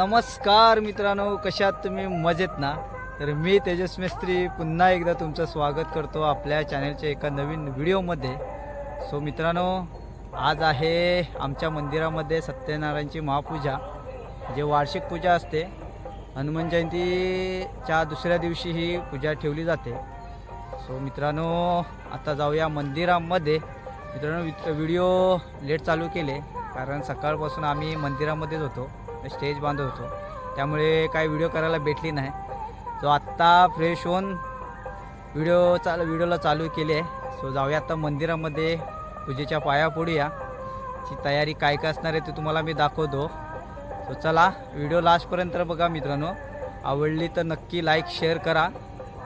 नमस्कार मित्रांनो कशात तुम्ही मजेत ना? तर मी तेजस मिस्त्री पुन्हा एकदा तुमचं स्वागत करतो आपल्या चॅनलच्या एका नवीन व्हिडिओमध्ये सो मित्रांनो आज आहे आमच्या मंदिरामध्ये सत्यनारायणची महापूजा जे वार्षिक पूजा असते. हनुमान जयंतीच्या दुसऱ्या दिवशी ही पूजा ठेवली जाते. सो मित्रांनो आता जाऊया मंदिरामध्ये. मित्रांनो व्हिडिओ लेट चालू केले कारण सकाळपासून आम्ही मंदिरामध्येच होतो. स्टेज बांधत होतो. त्यामुळे काही व्हिडिओ करायला भेटली नाही. सो आत्ता फ्रेश होऊन व्हिडिओ चाल व्हिडिओला चालू केली आहे. सो जाऊया आता मंदिरामध्ये. पूजेच्या पाया पडूया. ची तयारी काय काय असणार आहे ते तुम्हाला मी दाखवतो. सो चला व्हिडिओ लास्टपर्यंत बघा मित्रांनो. आवडली तर नक्की लाईक शेअर करा.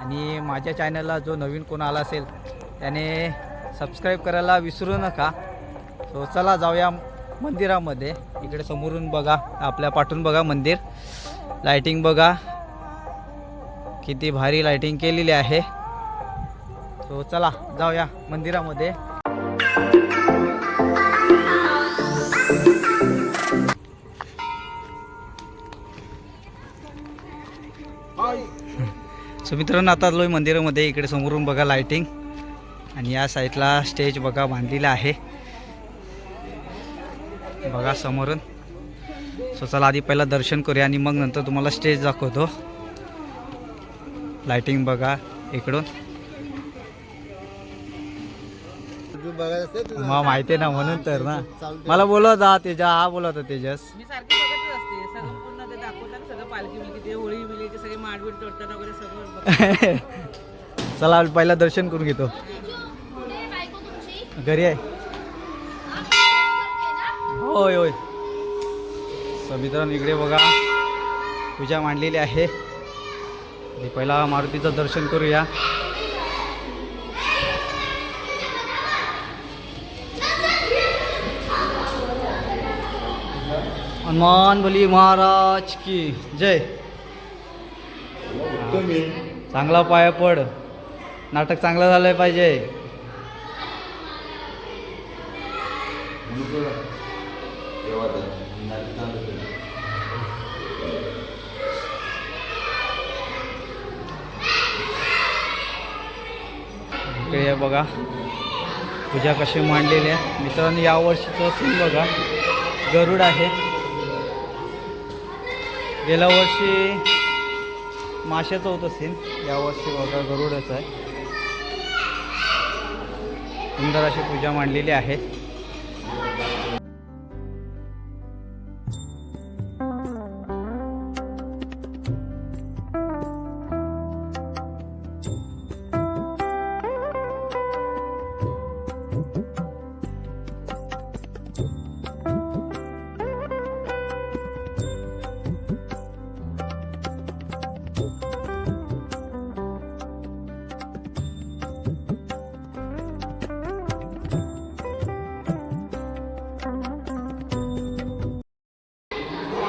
आणि माझ्या चॅनलला जो नवीन कोण आला असेल त्याने सबस्क्राईब करायला विसरू नका. सो चला जाऊया. मंदिरामध्ये. इकडे समोरून बघा आपल्या पाठून बघा मंदिर. लाइटिंग बघा. किती भारी लाइटिंग केलेली आहे. सो चला जाऊया मंदिरामध्ये. सो मित्रांनो आता आलोय मंदिरामध्ये. इकडे समोरून बघा लाइटिंग आणि या साईडला स्टेज बघा बांधलेला आहे. बघा समोरून. सो चला आधी पहिला दर्शन करूया आणि मग नंतर तुम्हाला स्टेज दाखवतो. लाइटिंग बघा इकडून. मला माहिती आहे ना म्हणून तर ना. मला बोलत हा तेजा हा बोलत होता तेजस. मी सारखे बघतच असते. सगळं पूर्ण ते दाखवतात सगळं पालखी बिलकी ते होळी बिली ते सगळे माडबीड तोडतात वगैरे सगळं बघ- चला पहिला दर्शन करून घेतो. घरी आहे. होय होय. सो मित्रांनो इकडे बघा. पूजा मांडलेली आहे. आणि पहिला मारुतीचं दर्शन करूया. हनुमान बोली महाराज की जय. चांगला पाया पड. नाटक चांगलं झालं पाहिजे. इकडे आहे बघा. पूजा कशी मांडलेली आहे. मित्रांनो यावर्षीचं सीन बघा. गरुड आहे. गेल्या वर्षी माशाचं होतं सीन यावर्षी बघा गरुडच आहे. सुंदर अशी पूजा मांडलेली आहे.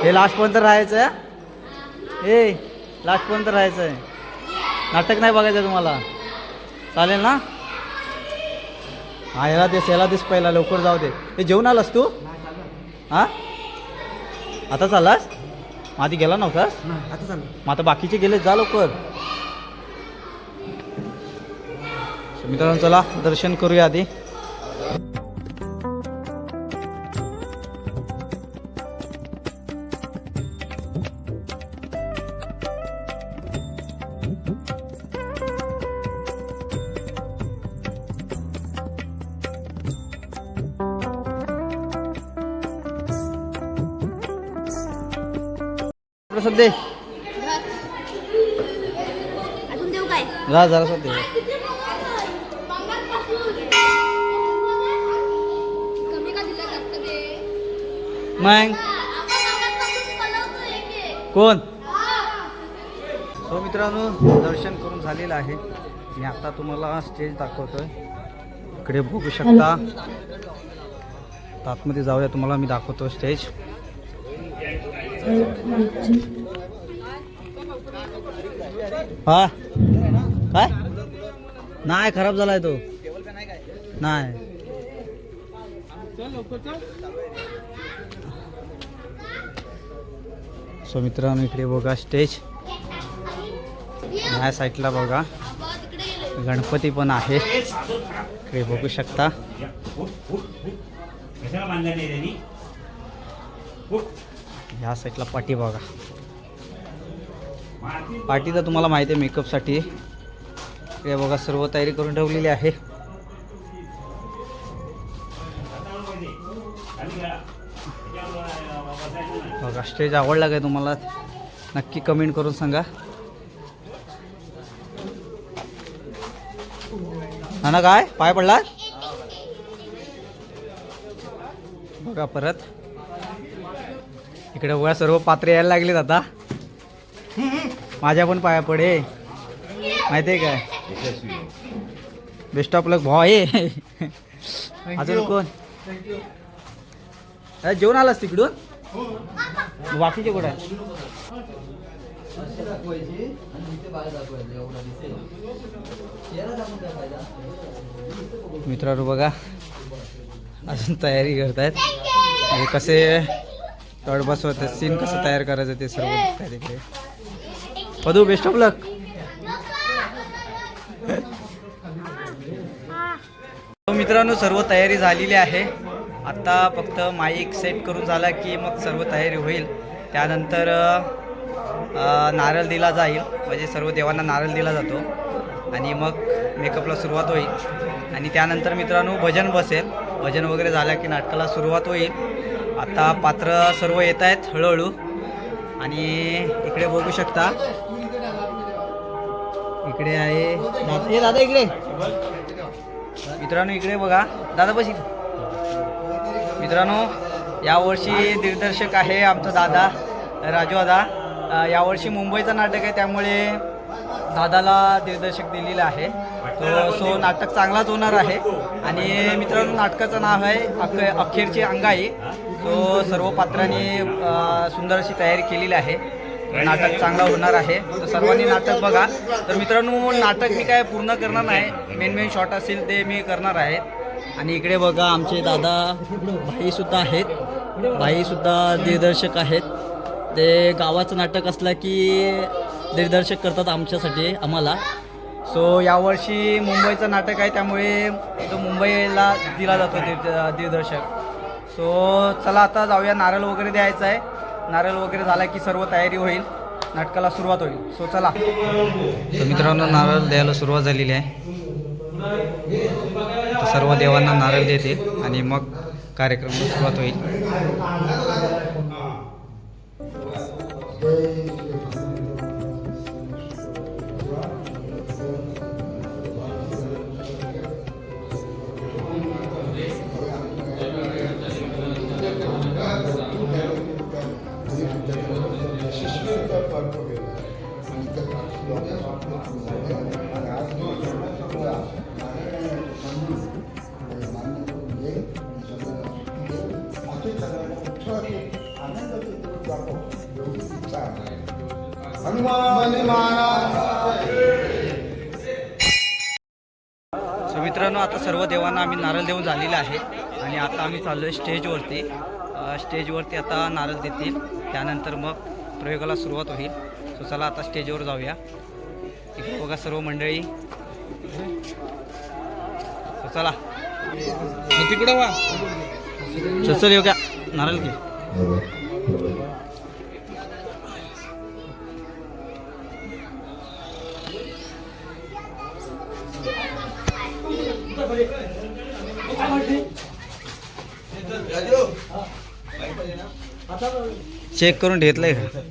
हे लास्टपर्यंत राहायचं आहे? ए लास्टपर्यंत राहायचं आहे. नाटक नाही बघायचं तुम्हाला. चालेल ना? हा याला दिस याला दिस पहिला लवकर जाऊ दे. हे जेवण आलास तू? हा? आता चाललास? आधी गेला नव्हतास? आता चालू मग आता बाकीचे गेले जा लवकर. मित्रांनो चला दर्शन करूया आधी. जा जरा दे दे. मग? कोण? सो मित्रांनो दर्शन करून झालेलं आहे. मी आता तुम्हाला स्टेज दाखवतोय. इकडे बघू शकता. आतमध्ये जाऊया तुम्हाला मी दाखवतो स्टेज हा? काय? नाही खराब झालाय तो. नाही. सो मित्रांनो इकडे बघा स्टेज ह्या साईडला बघा. गणपती पण आहे. इकडे बघू शकता. ह्या साईडला पाठी बघा. पाठी तर तुम्हाला माहिती आहे मेकअपसाठी हे बघा सर्व तयारी करून ठेवलेली आहे. बघा स्टेज आवडला काय तुम्हाला? नक्की कमेंट करून सांगा. हा ना काय? पाय पडला बघा परत. इकडे बघा सर्व पात्रे यायला लागलेत आता. माझ्या पण पाया पडे. माहिती आहे काय? बेस्ट ऑफ लक भाऊ आहे. अजून कोण? अरे जेवण आलास तिकडून बाकीचे कुठे आहे मित्रांनो बघा अजून तयारी करतायत. म्हणजे कसे तड बसवत सीन कसं तयार करायचं ते सर्व बघताय तिकडे पदू बेस्ट ऑफ लक मित्रांनो सर्व तयारी झालेली आहे. आता फक्त माईक सेट करून झाला की मग सर्व तयारी होईल. त्यानंतर नारळ दिला जाईल. म्हणजे सर्व देवांना नारळ दिला जातो. आणि मग मेकअपला सुरुवात होईल. आणि त्यानंतर मित्रांनो भजन बसेल. भजन वगैरे झालं की नाटकाला सुरुवात होईल. आता पात्र सर्व येत आहेत हळूहळू. आणि इकडे बघू शकता. इकडे आहे. दादा इकडे. मित्रांनो इकडे बघा. दादा बस मित्रांनो यावर्षी दिग्दर्शक आहे आमचा दादा राजू दादा. यावर्षी मुंबईचं नाटक आहे त्यामुळे दादाला दिग्दर्शक दिलेलं आहे. तो सो नाटक चांगलाच होणार आहे. आणि मित्रांनो नाटकाचं नाव आहे अख अखेरची अंगाई. तो सर्व पात्रांनी सुंदर अशी तयारी केलेली आहे. नाटक चांगला होणार आहे. तर सर्वांनी नाटक बघा. तर मित्रांनो नाटक मी काय पूर्ण करणार नाही. मेन मेन शॉट असेल ते मी करणार आहे. आणि इकडे बघा आमचे दादा भाईसुद्धा आहेत. भाईसुद्धा दिग्दर्शक आहेत. ते गावाचं नाटक असलं की दिग्दर्शक करतात आमच्यासाठी आम्हाला. सो यावर्षी मुंबईचं नाटक आहे त्यामुळे तो मुंबईला दिला जातो दिग्दर्शक. सो चला आता जाऊया. नारळ वगैरे द्यायचं आहे. नारळ वगैरे झाला की सर्व तयारी होईल. नाटकाला सुरुवात होईल. सो चला. तर मित्रांनो नारळ द्यायला सुरुवात झालेली आहे. सर्व देवांना नारळ देतील आणि मग कार्यक्रमाला सुरुवात होईल. आता सर्व देवांना आम्ही नारळ देऊन झालेलं आहे. आणि आता आम्ही चाललो आहे स्टेजवरती स्टेजवरती आता नारळ देतील. त्यानंतर मग प्रयोगाला सुरुवात होईल. सो चला आता स्टेजवर जाऊया. इकडे बघा सर्व मंडळी. सो चला. तिकडं वा. चल चल येऊ का नारळ घे. चेक करून घेतलंय का?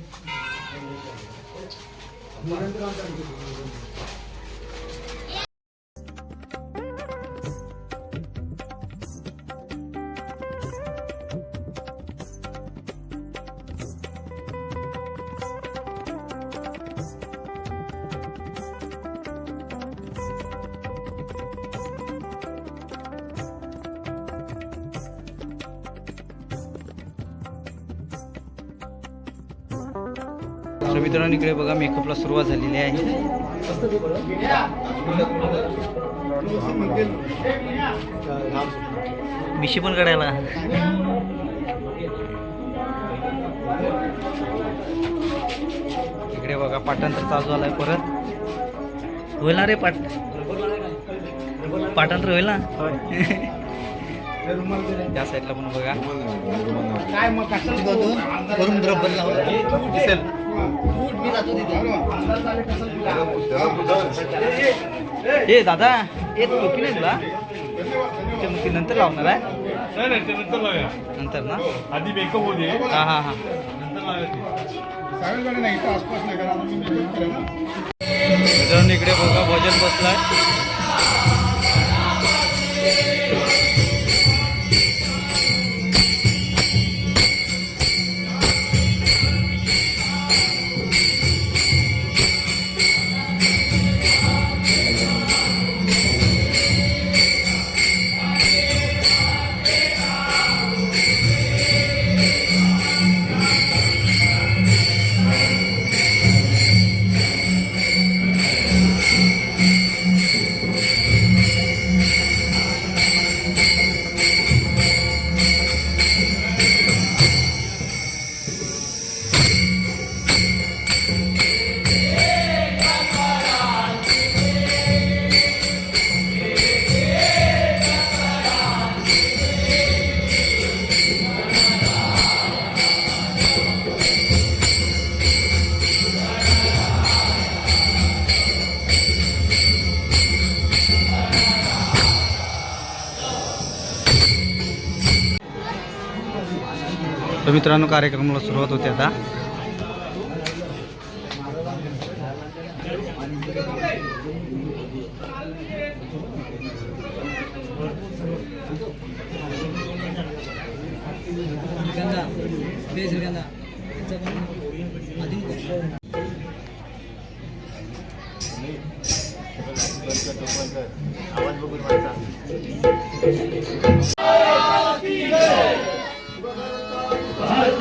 मित्रांनो इकडे बघा मेकअपला सुरुवात झालेली आहे. मिशी पण काढायला. इकडे बघा पाठांतर चालू झालाय परत. होईल ना रे पाठ? पाठांतर होईल ना? त्या साईडला पण बघा. वरून रबर लावलं दिसेल. ए दादा ए टोपी नाही तुला ते मग ती नंतर लावणार आहे नाही नाही ते नंतर लावूया नंतर ना आधी मेकअप होऊ दे हा हा हा नंतर लावूया सागरकडे नाही इथं आसपास नाही मित्रांनो इकडे बघा भजन बसलाय मित्रांनो कार्यक्रमाला सुरुवात होते आता.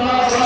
Bye.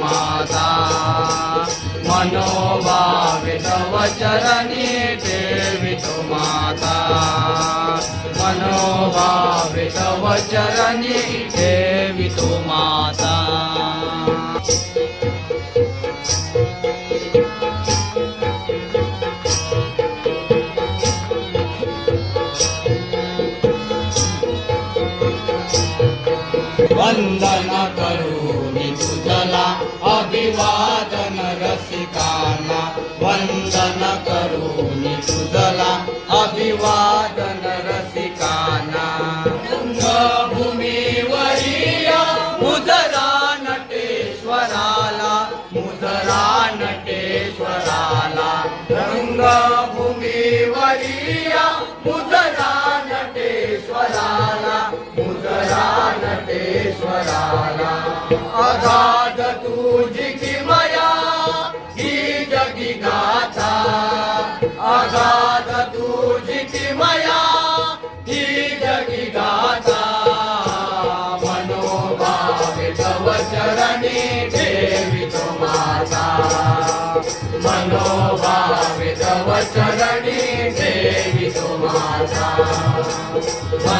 माता। मनोबावश् चरणे माता। मनोभाविचरणी रंगभूमीवरिया मुजरा नटेश्वराला मुजरा नटेश्वराला. अगाध तुझी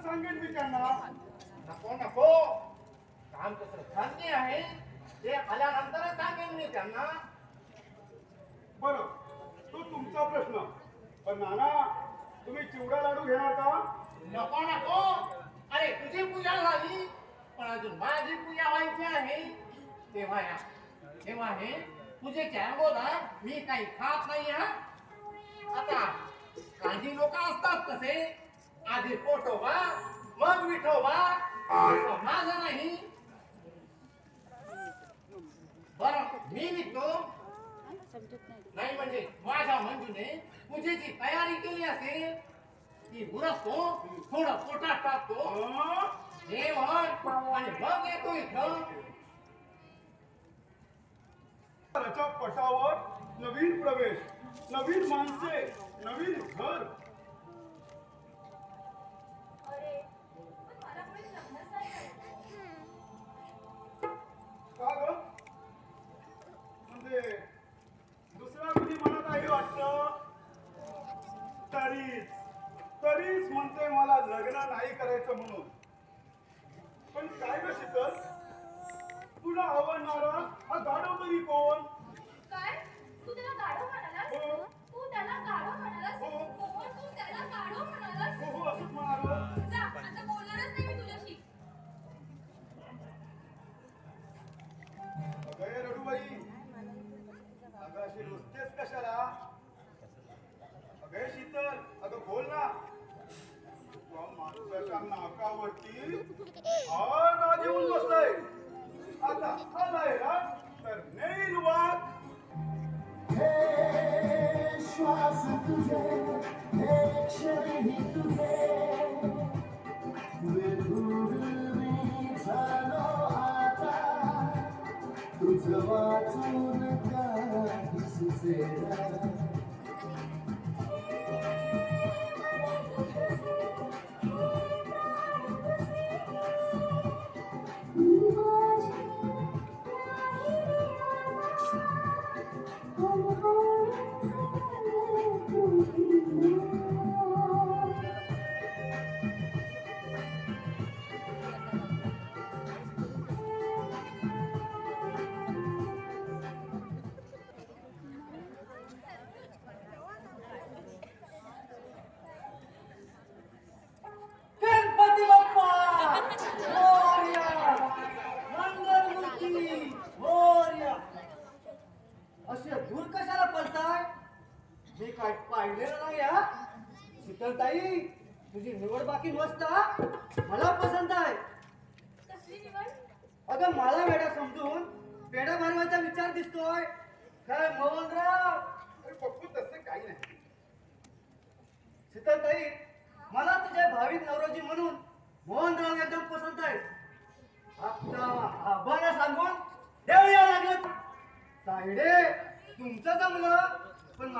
सांगेन मी त्यांना. नको नको. काम तसं धान्य आहे. ते आल्यानंतरच सांगेन मी त्यांना. बरं तो तुमचा प्रश्न. पण नाना तुम्ही चिवडा लाडू घेणार का? नको नको. अरे तुझी पूजा झाली. पण अजून माझी पूजा व्हायची आहे. तेव्हा या. तेव्हा हे पूजेच्या अगोदर मी काही खात नाही हा? आता काही लोक असतात कसे आधी पोटोबा मग विठोबा. असं माझं नाही. बर मी निघतो. नाही म्हणजे माझ्या मंजूने पूजेची तयारी केली असेल ती उरसतो थोडं पोटात टाकतो. हं? जेवण आणि मग येतो इथं. पटावर नवीन प्रवेश नवीन माणसे नवीन घर. माणसाच्या नाकावरती हा राज येऊन बसलाय आता आलाय ना तर नेईल वाट श्वास तुझे हे क्षणी तुझे विठुरली झालो आता वाचून काही सुचेना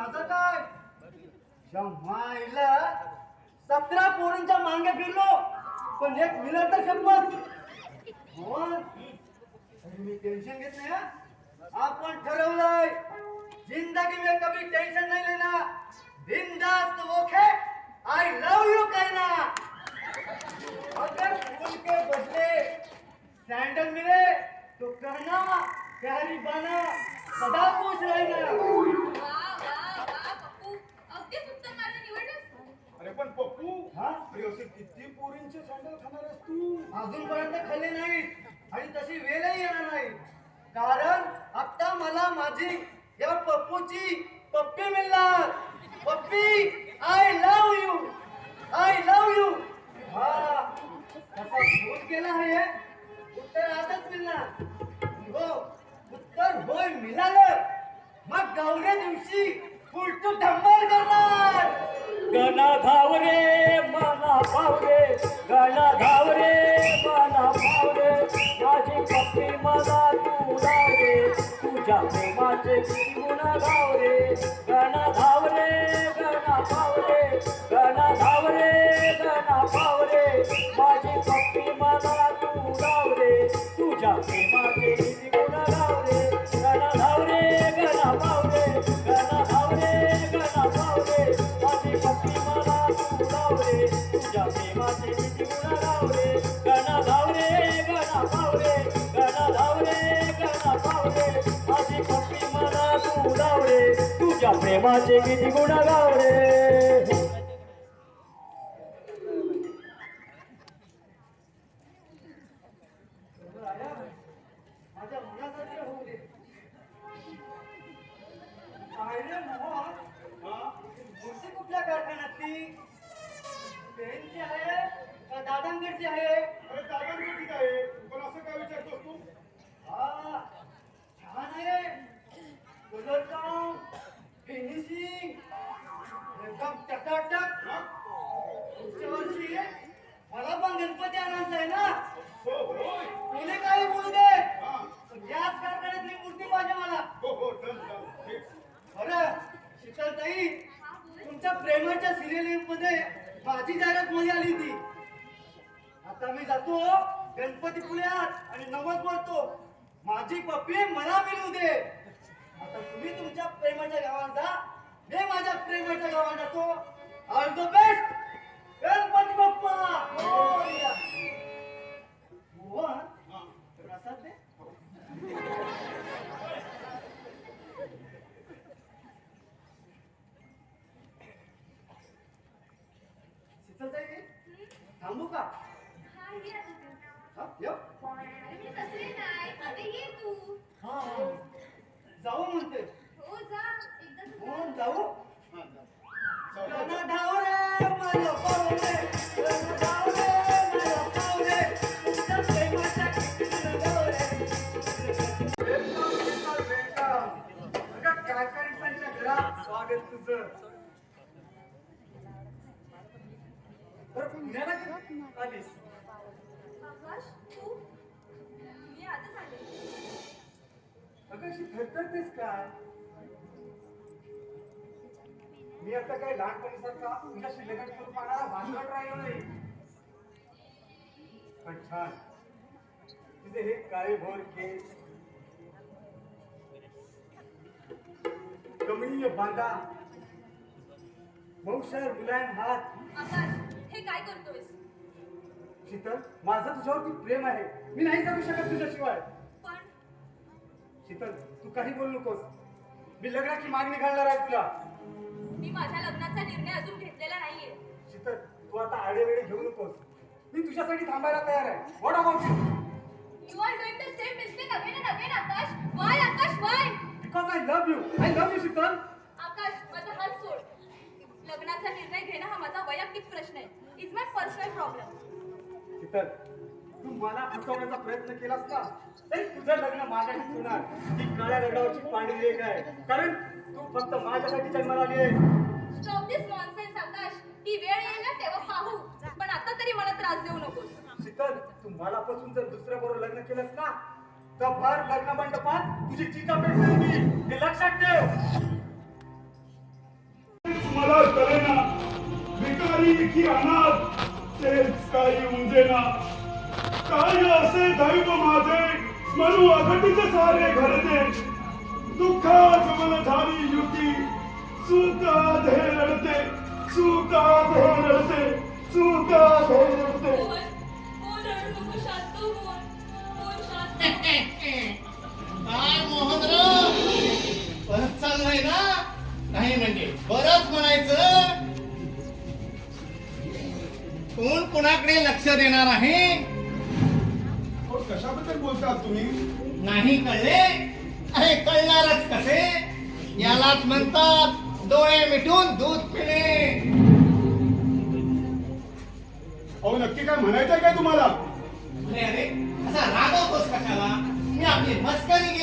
माझं काय? या सतरा पोरींच्या मांगे फिरलो पण एक मिळत तर शपथ मी टेन्शन घेत नाही आपण ठरवलंय जिंदगी में कभी टेंशन नहीं लेना. बिंदास्त ओके आई लव यू कहना. अगर फूल के बदले सैंडल मिले तो कहना प्यारी बना सदा खुश रहना वा वा वा पप्पू अगदीच उत्तम मार्ग निवडलास अरे पण पप्पू हा? अरे असे किती पोरींचे सँडल खाणार आहेस तू? अजूनपर्यंत खाल्ले नाहीत आणि तशी वेळही येणार नाही कारण आता मला माझी या पप्पूची पप्पी मिळणार. पप्पी I love you I love you हा तसा फोन केला आहे. उत्तर आजच मिळणार. हो उत्तर होय मिळालं. मग गौऱ्या दिवशी उलटू धम्माल करणार. गणा धावरे माना भावरे गणा धावरे माना भावरे माझी पप्पी मला तू लावरे तुझ्या प्रेमाचे किती गुण गावरे. गणा धावरे गणा भावरे गणा धावरे गणा भावरे माझी पप्पी मला तू रे तुझ्या प्रेमाचे मला तू तुझ्या प्रेमाचे किती गुण गावरे माझ्या मुलासाठी होऊ दे काय रे मोहन मूर्ती कुठल्या कारखान्यातली पेनची आहे का दादांगडची आहे अरे दादांचं ठीक आहे पण असं काय विचारतोस तू हा छान आहे कलर काम फिनिशिंग एकदम टकाटक हा? पुढच्या वर्षी मला पण गणपती आणायचा आहे ना हो होय कोणी काही बोलू दे हा पण याच कारखान्यातली मूर्ती पाहिजे मला हो हो डन डन ठीक बरं शीतलताई तुमच्या प्रेमाच्या सिरियलमध्ये माझी जाहिरात मध्ये आली होती. आता मी जातो गणपती पुण्यात आणि नवस बोलतो माझी पप्पी मला मिळू दे. आता तुम्ही तुमच्या प्रेमाच्या गावात जा मी माझ्या प्रेमाच्या गावात जातो all the best Ganpati Bappa. Mohan. प्रसाद दे. थांबू का? हा ये आता. तू. हा, येऊ? अरे मी तसली नाही. आता ये तू. हा, हा. जाऊ म्हणते. हो जा. एकदा तू जा. म्हणून जाऊ. हा जा. जाऊ, गणा जाऊ. धाव रे माझ्या पावले गणा धाव रे माझ्या पावले तुमच्या प्रेमाच्या कितीनं गाव रे. Welcome, welcome, welcome. अगं, काकांच्या घरात स्वागत तुझं बरं पुण्याला कधी आलीस. आकाश तू? मी आजच आले अशी थरथरतेस काय? मी आता काय लहानपणीसारखा तुझ्याशी लग्न करून पाहणारा भांडवट राहिलो नाही. पण छान. तुझे हे काळे भोर केस. कमनीय बांधा. मौशर मुलायम हात. आकाश हे काय करतोयस? शीतल माझं तुझ्यावरती प्रेम आहे. मी नाही जगू शकत तुझ्याशिवाय. पण शीतल तू काही बोलू नकोस. मी लग्नाची मागणी घालणार आहे तुला. मी माझ्या लग्नाचा निर्णय अजून घेतलेला नाहीये. शीतल तू आता आडेवेळे घेऊ नकोस. मी तुझ्यासाठी थांबायला तयार आहे. What about you you are doing the same mistake again and again Akash. Why Akash why because I love you I love you Sheetal. Akash माझा हात सोड. लग्नाचा निर्णय घेणं हा माझा वैयक्तिक प्रश्न आहे. Is my personal problem Sheetal तू मला फसवण्याचा प्रयत्न केलास ना तरी तुझं लग्न माझ्याशी होणार. ही काळ्या रडावरची पाणी लेख आहे. कारण तू फक्त माझ्यासाठी जन्माला आली आहे. Stop this nonsense Akash. ती वेळ येईल ना तेव्हा पाहू. पण आता तरी मला त्रास देऊ नकोस. शीतल तू मला पासून जर दुसऱ्या बरोबर लग्न केलंस ना तर भर लग्न मंडपात तुझी चिता पेटवेल मी हे लक्षात ठेव. मला कळेना. भिकारी की अनाथ तेच काही उमजेना. काय असे दैव माझे म्हणू अघटित सारे घडते दुःखात मन झाली युती सुखात हे रडते सुखात हे रडते सुखात हे रडते. काय मोहनराव परत चाललंय ना? नाही म्हणजे. बरंच म्हणायचं. कोण कुणाकडे लक्ष देणार आहे? अहो, कशाबद्दल बोलतात तुम्ही? नाही कळले? अरे कळणारच कसे? यालाच म्हणतात डोळे मिटून दूध पिणे. अहो नक्की काय म्हणायचंय काय तुम्हाला? अरे अरे असा रागवतोस कशाला? मी आपली मस्करी